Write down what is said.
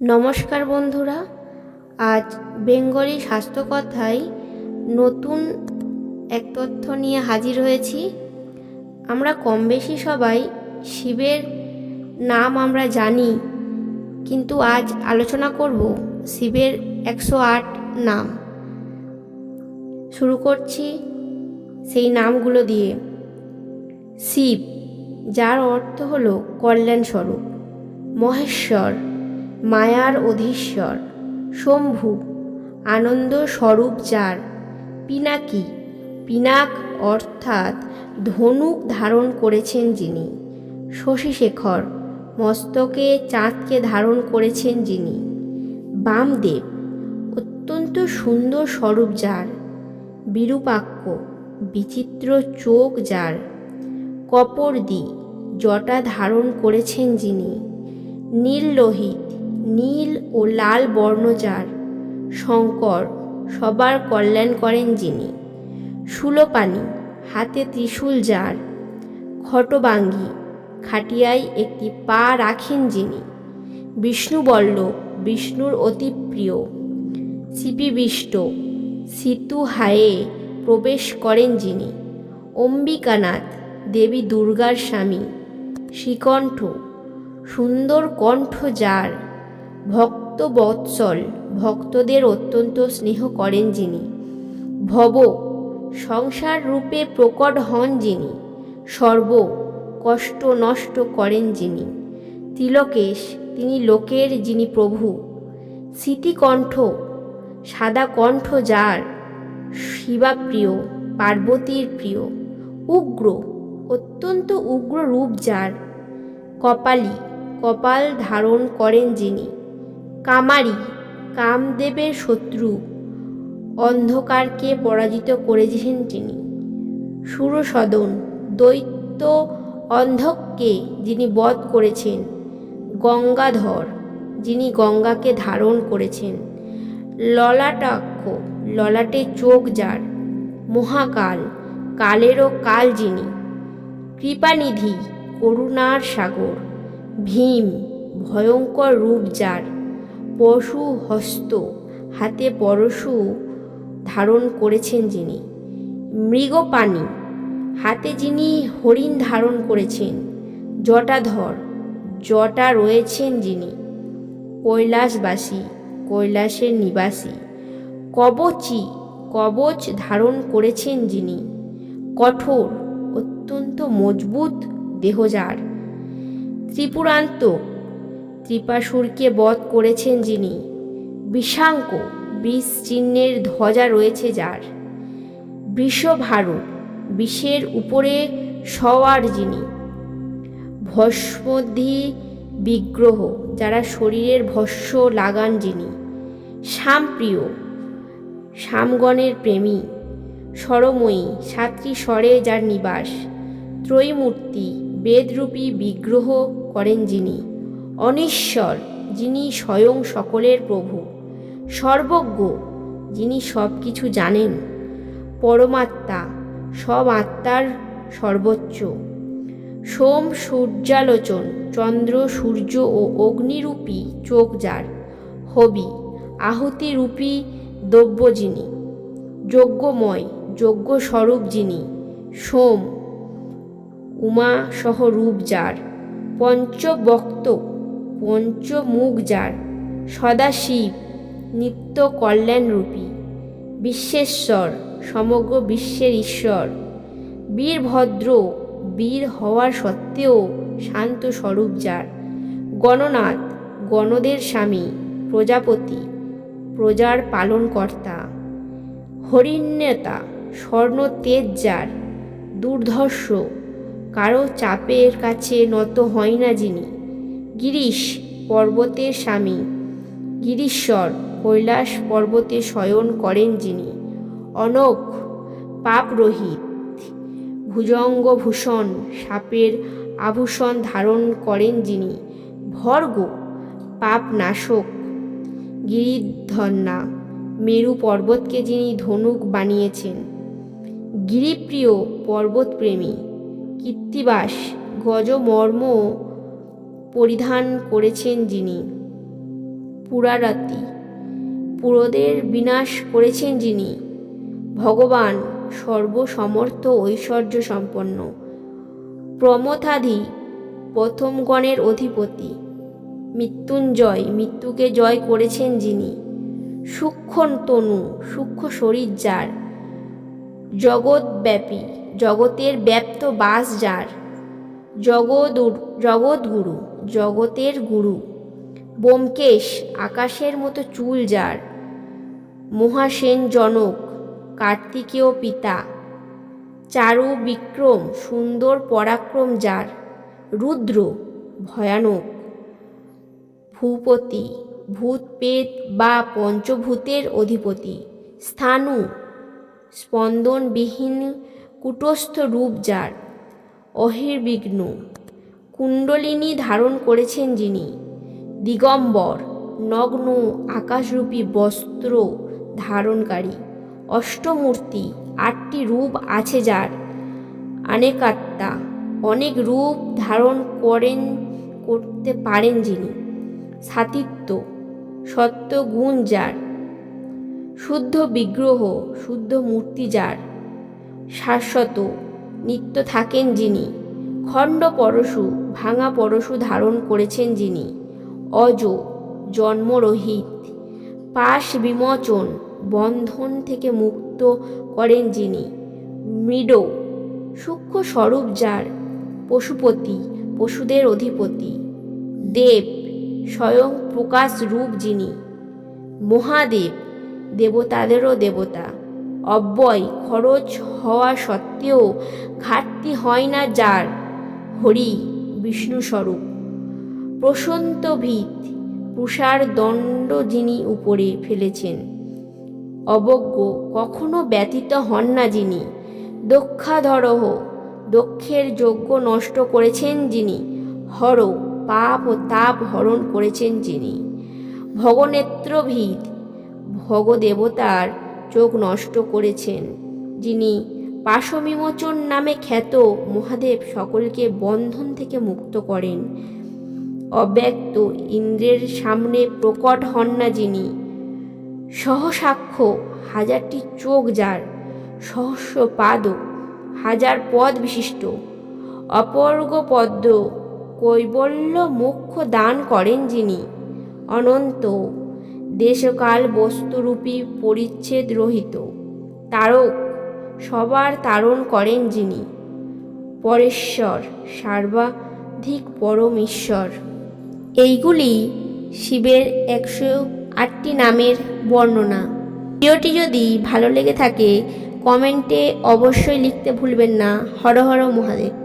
নমস্কার বন্ধুরা, আজ বেঙ্গলি স্বাস্থ্যকথায় নতুন এক তথ্য নিয়ে হাজির হয়েছি। আমরা কম বেশি সবাই শিবের নাম আমরা জানি, কিন্তু আজ আলোচনা করব শিবের একশো আট নাম। শুরু করছি সেই নামগুলো দিয়ে। শিব, যার অর্থ হলো কল্যাণ স্বরূপ মহেশ্বর। মায়ার অধীশ্বর, শম্ভু, আনন্দ স্বরূপ যার, পিনাকি, পিনাক অর্থাৎ ধনুক ধারণ করেছেন যিনি, শশীশেখর, মস্তকে চাঁদকে ধারণ করেছেন যিনি, বামদেব, অত্যন্ত সুন্দর স্বরূপ যার, বিরূপাক্ষ, বিচিত্র চোখ যার, কপর্দি, জটা ধারণ করেছেন যিনি নীল লোহিত নীল ও লাল বর্ণ যার শঙ্কর, সবার কল্যাণ করেন যিনি। সুলোপানি, হাতে ত্রিশূল যার খটবাঙ্গি, খাটিয়ায় একটি পা রাখেন যিনি। বিষ্ণুবল্লভ বিষ্ণুর অতি প্রিয়। সিপিবিষ্ট সিতু হায়ে প্রবেশ করেন যিনি। অম্বিকানাথ, দেবী দুর্গার স্বামী। শ্রীকণ্ঠ সুন্দর কণ্ঠ যার। ভক্ত বৎসল ভক্তদের অত্যন্ত স্নেহ করেন যিনি। ভব সংসার রূপে প্রকট হন যিনি। সর্ব, কষ্ট নষ্ট করেন যিনি। তিলকেশ, তিনি লোকের যিনি প্রভু। স্মৃতিকণ্ঠ, সাদা কণ্ঠ যার। শিবাপ্রিয়, পার্বতীর প্রিয়। উগ্র, অত্যন্ত উগ্র রূপ যার। কপালী, কপাল ধারণ করেন যিনি। কামারি, কামদেবের শত্রু। অন্ধকারকে পরাজিত করেছেন তিনি। সুরসদন, দৈত্য অন্ধককে যিনি বধ করেছেন, গঙ্গাধর, যিনি গঙ্গাকে ধারণ করেছেন। ললাটাক্ষ, ললাটে চোখ যার। মহাকাল, কালেরও কাল যিনি। কৃপানিধি, করুণার সাগর। ভীম, ভয়ঙ্কর রূপ যার। পশু হস্ত হাতে পরশু ধারণ করেছেন যিনি। মৃগপাণী, হাতে যিনি হরিণ ধারণ করেছেন, জটাধর, জটা রয়েছেন যিনি। কৈলাসবাসী, কৈলাসের নিবাসী, কবচী, কবচ ধারণ করেছেন যিনি। কঠোর, অত্যন্ত মজবুত দেহজার। ত্রিপুরান্ত ত্রিপাসুরকে বধ করেছেন যিনি। বিষাঙ্ক বিষ চিহ্নের ধ্বজা রয়েছে যার। বিষভারু বিষের উপরে সওয়ার যিনি। ভস্মধি বিগ্রহ যারা শরীরের ভস্য লাগান যিনি। শ্যামপ্রিয় শ্যামগণের প্রেমী। স্বরময়ী সাতটি স্বরে যার নিবাস। ত্রয়ীমূর্তি বেদরূপী বিগ্রহ করেন যিনি। অনিশ্বর, যিনি স্বয়ং সকলের প্রভু, সর্বজ্ঞ, যিনি সব কিছু জানেন, পরমাত্মা, সব আত্মার সর্বোচ্চ। সোম সূর্যালোচন, চন্দ্র সূর্য ও অগ্নিরূপী চোখ যার, হবি আহুতিরূপী দ্রব্য যিনি, যজ্ঞময় যজ্ঞ স্বরূপ যিনি, সোম, উমা সহ রূপ যার, পঞ্চবক্ত পঞ্চমুখ যার। সদাশিব নিত্য কল্যাণরূপী। বিশ্বেশ্বর, সমগ্র বিশ্বের ঈশ্বর। বীরভদ্র, বীর হওয়ার সত্ত্বেও শান্ত স্বরূপ যার। গণনাথ, গণদের স্বামী, প্রজাপতি, প্রজার পালনকর্তা। হরিণ্যতা স্বর্ণ তেজ যার। দুর্ধর্ষ, কারও চাপের কাছে নত হয় না যিনি। গিরিশ পর্বতের স্বামী। গিরিশ্বর কৈলাস পর্বতে শয়ন করেন যিনি। অনক পাপরহিত ভুজঙ্গভূষণ সাপের আভূষণ ধারণ করেন যিনি। ভর্গ পাপনাশক গিরিধন্যা। মেরু পর্বতকে যিনি ধনুক বানিয়েছেন। গিরিপ্রিয় পর্বতপ্রেমী। কীর্তিবাস, গজমর্ম পরিধান করেছেন যিনি। পুরারাতি পুরোদের বিনাশ করেছেন যিনি। ভগবান সর্বসমর্থ ঐশ্বর্য সম্পন্ন। প্রমথাধি প্রথমগণের অধিপতি। মৃত্যুঞ্জয় মৃত্যুকে জয় করেছেন যিনি। সূক্ষ্ম তনু সূক্ষ্ম শরীর যার জগৎব্যাপী, জগতের ব্যাপ্ত বাস যার। জগদুর জগৎগুরু জগতের গুরু। ব্যোমকেশ আকাশের মতো চুল যার। মহাসেন জনক, কার্তিকেয় পিতা। চারু বিক্রম, সুন্দর পরাক্রম যার। রুদ্র, ভয়ানক। ভূপতি, ভূত পেত বা পঞ্চভূতের অধিপতি। স্থানু, স্পন্দনবিহীন কুটস্থ রূপ যার। অহির্বিঘ্ন। কুণ্ডলিনী ধারণ করেছেন যিনি। দিগম্বর, নগ্ন, আকাশরূপী, বস্ত্র ধারণকারী। অষ্টমূর্তি, আটটি রূপ আছে যার। অনেকাত্মা অনেক রূপ ধারণ করেন, করতে পারেন যিনি। সাতিত্ব সত্য গুণ যার। শুদ্ধ বিগ্রহ, শুদ্ধ মূর্তি যার। শাশ্বত নিত্য থাকেন যিনি। খণ্ড পরশু, ভাঙা পরশু ধারণ করেছেন যিনি। অজ, জন্মরহিত। পাশ বিমোচন, বন্ধন থেকে মুক্ত করেন যিনি। মৃড, সূক্ষ্ম স্বরূপ যার, পশুপতি, পশুদের অধিপতি। দেব, স্বয়ং প্রকাশ রূপ যিনি। মহাদেব, দেবতাদেরও দেবতা। অব্যয় খরচ হওয়া সত্ত্বেও ঘাটতি হয় না যার। হরি বিষ্ণুস্বরূপ। প্রশন্ত ভিত পুষার দণ্ড যিনি উপরে ফেলেছেন। অবজ্ঞ কখনো ব্যতীত হন না যিনি। দক্ষাধরহ, দক্ষের যজ্ঞ নষ্ট করেছেন যিনি। হর, পাপ ও তাপ হরণ করেছেন যিনি। ভগনেত্রভিদ ভগদেবতার চোখ নষ্ট করেছেন, যিনি পাশবিমোচন নামে খ্যাত মহাদেব সকলকে বন্ধন থেকে মুক্ত করেন। অব্যক্ত ইন্দ্রের সামনে প্রকট হন না যিনি। সহসাক্ষ্য হাজারটি চোখ যার সহস্র পাদ হাজার পদ বিশিষ্ট। অপর্গ পদ্ম, কৈবল্য মোক্ষ দান করেন যিনি। অনন্ত দেশকাল বস্তুরূপী পরিচ্ছেদ রহিত। তারক সবার তারণ করেন যিনি। পরেশ্বর, সর্বাধিক পরম ঈশ্বর। এইগুলি শিবের একশো আটটি নামের বর্ণনা। ভিডিওটি যদি ভালো লেগে থাকে, কমেন্টে অবশ্যই লিখতে ভুলবেন না। হর হর মহাদেব।